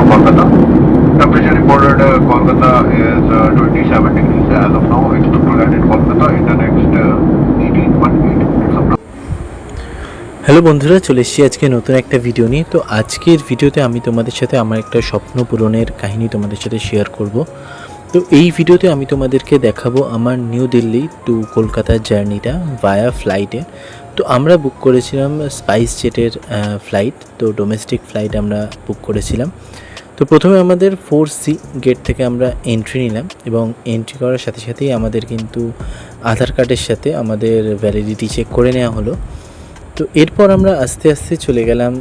uh, Kolkata. Temperature reported uh, Kolkata is uh, 27 degrees as of now. Expect to land in Kolkata in the next uh, 18 1 minutes of hello বন্ধুরা চলে এসেছি আজকে নতুন একটা video নিয়ে। তো আজকের ভিডিওতে আমি তোমাদের সাথে আমার একটা স্বপ্ন পূরণের কাহিনী তোমাদের সাথে শেয়ার করব। তো এই ভিডিওতে আমি তোমাদেরকে দেখাবো আমার নিউ দিল্লি টু কলকাতার জার্নিটা ভায়া ফ্লাইটে তো আমরা বুক করেছিলাম স্পাইস জেটের ফ্লাইট তো ডোমেস্টিক ফ্লাইট আমরা বুক করেছিলাম। তো প্রথমে আমাদের ফোর সি গেট থেকে আমরা এন্ট্রি নিলাম এবং এন্ট্রি করার সাথে সাথেই আমাদের কিন্তু আধার কার্ডের সাথে আমাদের ভ্যালিডিটি চেক করে নেওয়া হলো। তো এরপর আমরা আস্তে আস্তে চলে গেলাম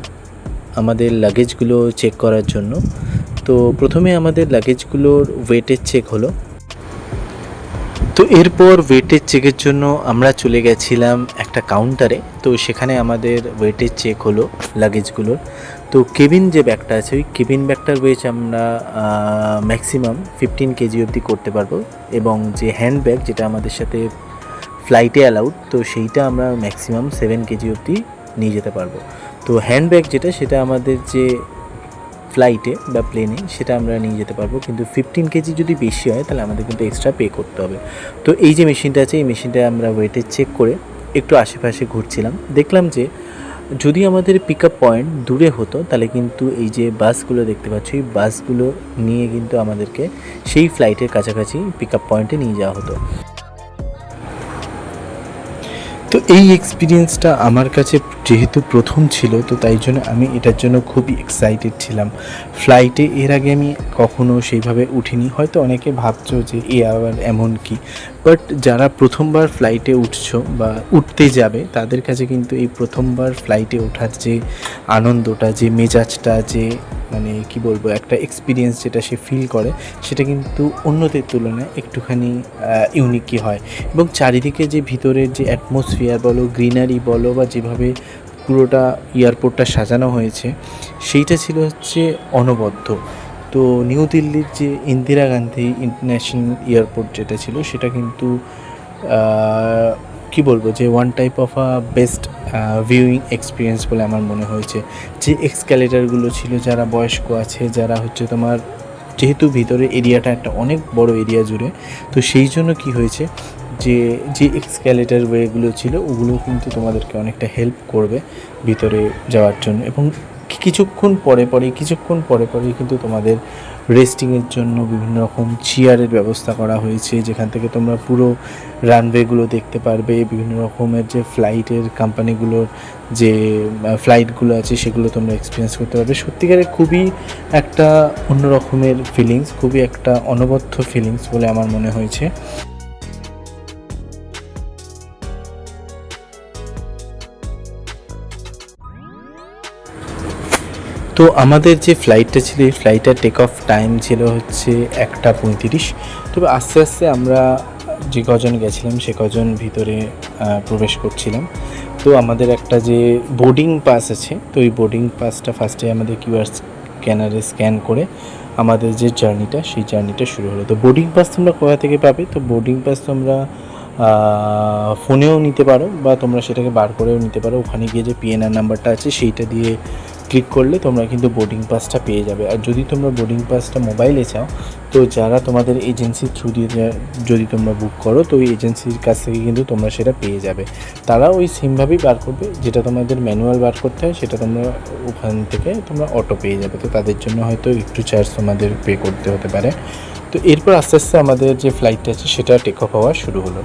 আমাদের লাগেজগুলো চেক করার জন্য। তো প্রথমে আমাদের লাগেজগুলোর ওয়েটের চেক হলো। তো এরপর ওয়েটের চেকের জন্য আমরা চলে গেছিলাম একটা কাউন্টারে তো সেখানে আমাদের ওয়েটের চেক হলো লাগেজগুলোর তো কেবিন যে ব্যাগটা আছে, ওই কেবিন ব্যাগটার ওয়েট আমরা ম্যাক্সিমাম ফিফটিন কেজি অবধি করতে পারব এবং যে হ্যান্ড ব্যাগ যেটা আমাদের সাথে ফ্লাইটে অ্যালাউড তো সেইটা আমরা ম্যাক্সিমাম সেভেন কেজি অবধি নিয়ে যেতে পারব। তো হ্যান্ড ব্যাগ যেটা, সেটা আমাদের যে ফ্লাইটে বা প্লেনে সেটা আমরা নিয়ে যেতে পারব। কিন্তু ফিফটিন কেজি যদি বেশি হয়, তাহলে আমাদের কিন্তু এক্সট্রা পে করতে হবে। তো এই যে মেশিনটা আছে, এই মেশিনটা আমরা ওয়েটে চেক করে একটু আশেপাশে ঘুরছিলাম। দেখলাম যে যদি আমাদের পিক আপ পয়েন্ট দূরে হতো, তাহলে কিন্তু এই যে বাসগুলো দেখতে পাচ্ছি এই বাসগুলো নিয়ে কিন্তু আমাদেরকে সেই ফ্লাইটের কাছাকাছি পিক আপ পয়েন্টে নিয়ে যাওয়া হতো। তো এই এক্সপিরিয়েন্সটা আমার কাছে যেহেতু প্রথম ছিল, তো তাই জন্য আমি এটার জন্য খুবই এক্সাইটেড ছিলাম। ফ্লাইটে এর আগে আমি কখনো সেইভাবে উঠিনি। হয়তো অনেকে ভাবছ যে, এ আবার এমন কি? বাট যারা প্রথমবার ফ্লাইটে উঠছো বা উঠতে যাবে, তাদের কাছে কিন্তু এই প্রথমবার ফ্লাইটে ওঠার যে আনন্দটা, যে মেজাজটা, যে মানে কি বলব, একটা এক্সপিরিয়েন্স যেটা সে ফিল করে, সেটা কিন্তু অন্যদের তুলনায় একটুখানি ইউনিকই হয়। এবং চারিদিকে যে ভিতরের যে অ্যাটমসফিয়ার বলো গ্রিনারি বলো বা যেভাবে পুরোটা এয়ারপোর্টটা সাজানো হয়েছে, সেইটা ছিল হচ্ছে অনবদ্য। তো নিউ দিল্লির যে ইন্দিরা গান্ধী ইন্টারন্যাশনাল এয়ারপোর্ট যেটা ছিল, সেটা কিন্তু কি বলব, যে one type of a best viewing experience বলে আমার মনে হয়েছে। যে এক্সক্যালেটারগুলো ছিল, যারা বয়স্ক আছে, যারা হচ্ছে তোমার যেহেতু ভিতরে এরিয়াটা একটা অনেক বড় এরিয়া জুড়ে, তো সেই জন্য কি হয়েছে যে যে এক্সক্যালেটার ওয়েগুলো ছিল, ওগুলো কিন্তু তোমাদেরকে অনেকটা হেল্প করবে ভিতরে যাওয়ার জন্য। এবং কিছুক্ষণ পরে পরে, কিছুক্ষণ পরে পরে কিন্তু তোমাদের রেস্টিংয়ের জন্য বিভিন্ন রকম চেয়ারের ব্যবস্থা করা হয়েছে, যেখান থেকে তোমরা পুরো রানওয়েগুলো দেখতে পারবে, বিভিন্ন রকমের যে ফ্লাইটের কোম্পানিগুলোর যে ফ্লাইটগুলো আছে সেগুলো তোমরা এক্সপিরিয়েন্স করতে পারবে। সত্যিকারের খুবই একটা অন্য রকমের ফিলিংস খুবই একটা অনবদ্য ফিলিংস বলে আমার মনে হয়েছে। তো আমাদের যে ফ্লাইটটা ছিল, এই ফ্লাইটটার টেক অফ টাইম ছিল হচ্ছে একটা পঁয়ত্রিশ। তবে আস্তে আস্তে আমরা যে কজন গেছিলাম, সে কজন ভিতরে প্রবেশ করছিলাম। তো আমাদের একটা যে বোর্ডিং পাস আছে, তো ওই বোর্ডিং পাসটা ফার্স্টে আমাদের কিউআর স্ক্যানারে স্ক্যান করে আমাদের যে জার্নিটা সেই জার্নিটা শুরু হলো। তো বোর্ডিং পাস তোমরা কোথা থেকে পাবে? তো বোর্ডিং পাস তোমরা ফোনেও নিতে পারো বা তোমরা সেটাকে বার করেও নিতে পারো। ওখানে গিয়ে যে পিএনআর নাম্বারটা আছে, সেইটা দিয়ে ক্লিক করলে তোমরা কিন্তু বোর্ডিং পাসটা পেয়ে যাবে। আর যদি তোমরা বোর্ডিং পাসটা মোবাইলে চাও, তো যারা তোমাদের এজেন্সির থ্রু দিয়ে যদি তোমরা বুক করো, তো ওই এজেন্সির কাছ থেকে কিন্তু তোমরা সেটা পেয়ে যাবে। তারা ওই সেমভাবেই বার করবে, যেটা তোমাদের ম্যানুয়াল বার করতে হয়, সেটা তোমরা ওখান থেকে তোমরা অটো পেয়ে যাবে। তো তাদের জন্য হয়তো একটু চার্জ তোমাদের পে করতে হতে পারে। তো এরপর আস্তে আস্তে আমাদের যে ফ্লাইটটা আছে, সেটা টেক অফ হওয়া শুরু হলো।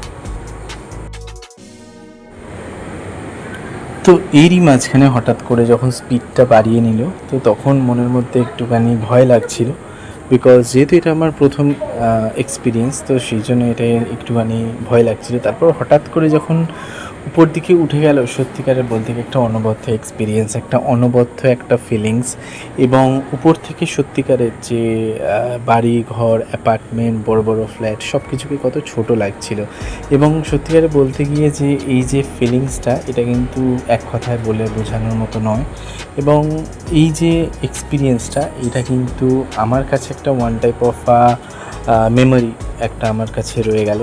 তো এরই মাঝখানে হঠাৎ করে যখন স্পিডটা বাড়িয়ে নিল, তো তখন মনের মধ্যে একটুখানি ভয় লাগছিল। বিকজ যেহেতু এটা আমার প্রথম এক্সপিরিয়েন্স তো সেই জন্য এটা একটুখানি ভয় লাগছিল। তারপর হঠাৎ করে যখন উপর দিকে উঠে গেল সত্যিকারের বলতে গিয়ে একটা অনবদ্য এক্সপিরিয়েন্স একটা অনবদ্য একটা ফিলিংস এবং উপর থেকে সত্যিকারের যে বাড়ি, ঘর অ্যাপার্টমেন্ট বড় বড় ফ্ল্যাট সব কিছুকে কত ছোট লাগছিল এবং সত্যিকারে বলতে গিয়ে যে, এই যে ফিলিংসটা এটা কিন্তু এক কথায় বলে বোঝানোর মতো নয় এবং এই যে এক্সপিরিয়েন্সটা এটা কিন্তু আমার কাছে একটা ওয়ান টাইপ অফ মেমোরি একটা আমার কাছে রয়ে গেল।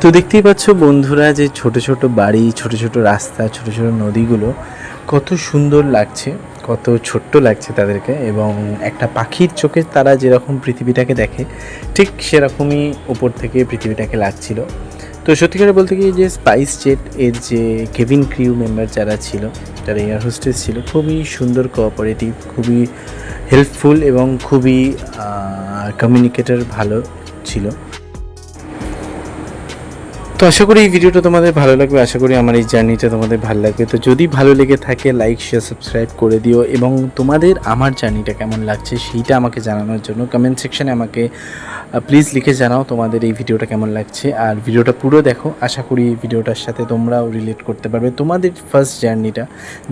তো দেখতেই পাচ্ছ বন্ধুরা যে ছোট ছোট বাড়ি, ছোট ছোট রাস্তা, ছোট ছোট নদীগুলো কত সুন্দর লাগছে, কত ছোট্ট লাগছে তাদেরকে এবং একটা পাখির চোখে তারা যেরকম পৃথিবীটাকে দেখে, ঠিক সেরকমই ওপর থেকে পৃথিবীটাকে লাগছিল। তো সত্যিকারে বলতে কি যে স্পাইস জেট এর যে কেভিন ক্রিউ মেম্বার যারা ছিল, যারা এয়ার হোস্টেস ছিল, খুবই সুন্দর কোঅপারেটিভ খুবই হেল্পফুল এবং খুবই কমিউনিকেটর ভালো ছিল। তো আশা করি এই ভিডিওটা তোমাদের ভালো লাগবে, আশা করি আমার এই জার্নিটা তোমাদের ভালো লাগবে। তো যদি ভালো লেগে থাকে লাইক শেয়ার সাবস্ক্রাইব করে দিও এবং তোমাদের আমার জার্নিটা কেমন লাগছে সেইটা আমাকে জানানোর জন্য কমেন্ট সেকশানে আমাকে প্লিজ লিখে জানাও তোমাদের এই ভিডিওটা কেমন লাগছে। আর ভিডিওটা পুরো দেখো, আশা করি এই ভিডিওটার সাথে তোমরাও রিলেট করতে পারবে। তোমাদের ফার্স্ট জার্নিটা,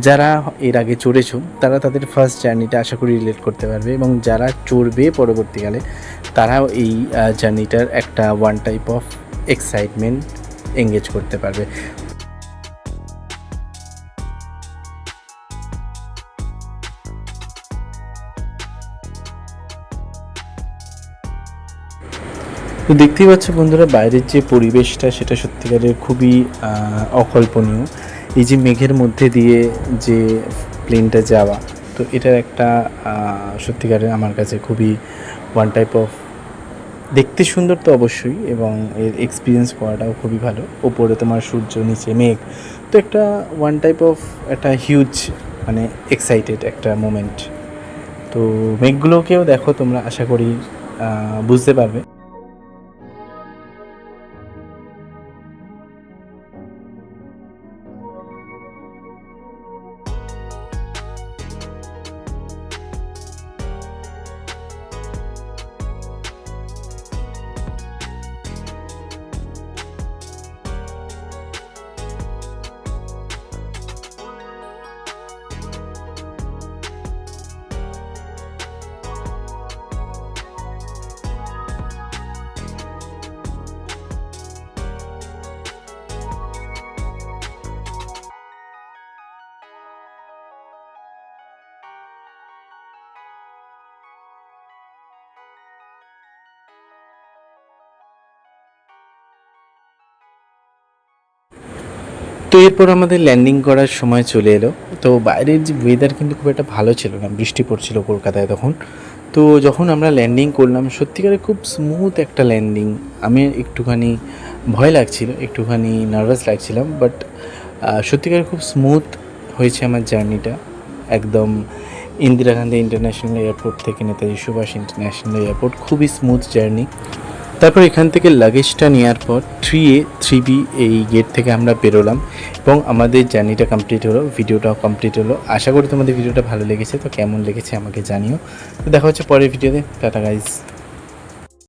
যারা এর আগে চড়েছো, তারা তাদের ফার্স্ট জার্নিটা আশা করি রিলেট করতে পারবে এবং যারা চড়বে পরবর্তীকালে, তারাও এই জার্নিটার একটা one type of excitement engage করতে পারবে। তো দেখতেই পাচ্ছ বন্ধুরা, বাইরের যে পরিবেশটা সেটা সত্যিকারের খুবই অকল্পনীয়। এই যে মেঘের মধ্যে দিয়ে যে প্লেনটা যাওয়া, তো এটার একটা সত্যিকারের আমার কাছে খুবই ওয়ান টাইপ অফ দেখতে সুন্দর তো অবশ্যই, এবং এর এক্সপিরিয়েন্স করাটাও খুবই ভালো। ওপরে তোমার সূর্য, নিচে মেঘ, তো একটা ওয়ান টাইপ অফ একটা হিউজ মানে এক্সাইটেড একটা মোমেন্ট তো মেঘগুলোকেও দেখো তোমরা, আশা করি বুঝতে পারবে। তো এরপর আমাদের ল্যান্ডিং করার সময় চলে এলো। তো বাইরের যে ওয়েদার কিন্তু খুব একটা ভালো ছিল না, বৃষ্টি পড়ছিল কলকাতায় তখন। তো যখন আমরা ল্যান্ডিং করলাম, সত্যিকারে খুব স্মুথ একটা ল্যান্ডিং আমি একটুখানি ভয় লাগছিল, একটুখানি নার্ভাস লাগছিলাম বাট সত্যিকারে খুব স্মুথ হয়েছে আমার জার্নিটা একদম ইন্দিরা গান্ধী ইন্টারন্যাশনাল এয়ারপোর্ট থেকে নেতাজি সুভাষ ইন্টারন্যাশনাল এয়ারপোর্ট খুবই স্মুথ জার্নি তারপর এখান থেকে লাগেজটা নেওয়ার পর থ্রি এ থ্রি বি এই গেট থেকে আমরা বেরোলাম এবং আমাদের জার্নিটা কমপ্লিট হলো ভিডিওটাও কমপ্লিট হলো। আশা করি তোমাদের ভিডিওটা ভালো লেগেছে, তো কেমন লেগেছে আমাকে জানিও। তো দেখা হচ্ছে পরের ভিডিওতে টাটা গাইজ